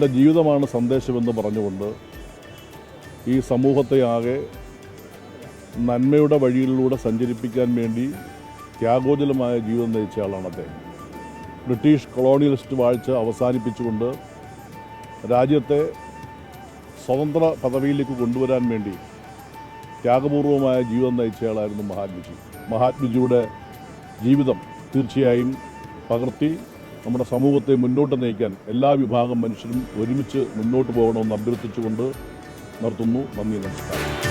എന്റെ ജീവിതമാണ് സന്ദേശമെന്ന് പറഞ്ഞുകൊണ്ട് ഈ സമൂഹത്തെ ആകെ നന്മയുടെ വഴിയിലൂടെ സഞ്ചരിപ്പിക്കാൻ വേണ്ടി ത്യാഗോജലമായ ജീവിതം നയിച്ച ആളാണ് അദ്ദേഹം. ബ്രിട്ടീഷ് കൊളോണിയലിസ്റ്റ് വാഴ്ച അവസാനിപ്പിച്ചുകൊണ്ട് രാജ്യത്തെ സ്വതന്ത്ര പദവിയിലേക്ക് കൊണ്ടുവരാൻ വേണ്ടി ത്യാഗപൂർവമായ ജീവിതം നയിച്ചയാളായിരുന്നു മഹാത്മജി. മഹാത്മജിയുടെ ജീവിതം തീർച്ചയായും പകർത്തി നമ്മുടെ സമൂഹത്തെ മുന്നോട്ട് നയിക്കാൻ എല്ലാ വിഭാഗം മനുഷ്യരും ഒരുമിച്ച് മുന്നോട്ട് പോകണമെന്ന് അഭ്യർത്ഥിച്ചുകൊണ്ട് നിർത്തുന്നു. നന്ദി നമസ്കാരം.